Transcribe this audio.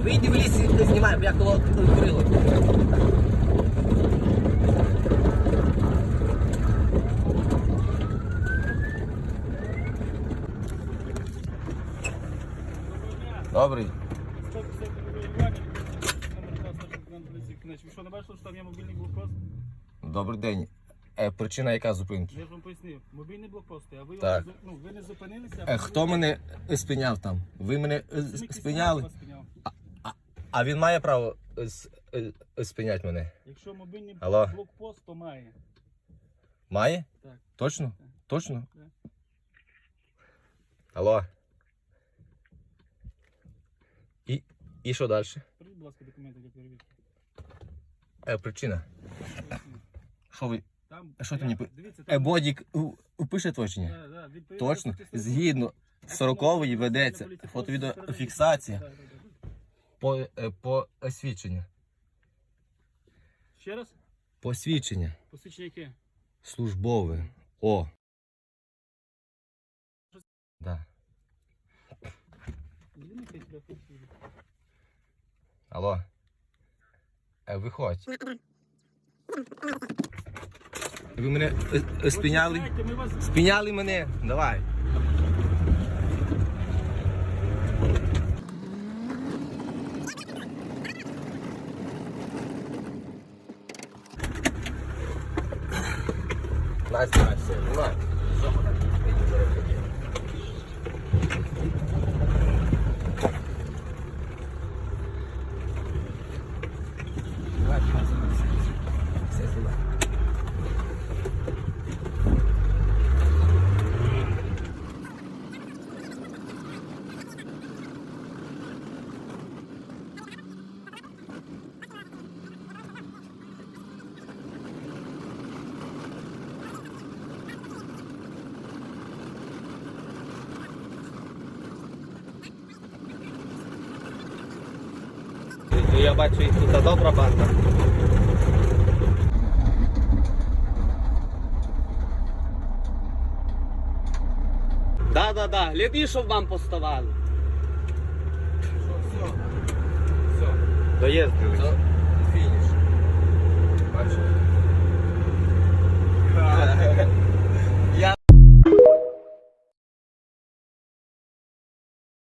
Вийди в ліс і знімай, бо я коло курило. Добрий. Що, не бачили, що там є мобільний блокпост? Добрий день. Е, причина яка зупинки? Я ж вам пояснив. Мобільний блокпост, а ви, Так. ну, ви не зупинилися. Е, хто мене спиняв там? Ви мене е, Самі спиняли? вас спиняв. А він має право е, е, е, спиняти мене? Якщо мобільний Алло. блокпост, то має. Має? Так. Точно? Так. Точно? Так. Алло. І, і що далі? Прийдіть, будь ласка, документи для перевірки. Е, причина. Що ви? Там, А що ти мені пи- Дивіться, Е, там... бодік у- упише точні? Да, да, відповідно Точно? до статті 40. Згідно сорокової ведеться фото-відеофіксація Да, да, да. По, е, по освідченню. Ще раз? Посвідчення. Посвідчення яке? Службове. О. Да. Алло. Е, виходь. Ви мене е, е, спиняли? Почекайте, ми вас... Спиняли мене. Давай. আসছে আসছে Я бачу, їх тут добра банда. Да, да, да. Гляди, щоб вам поставали. Все. Все. Доїздили. Фініш. Бачиш?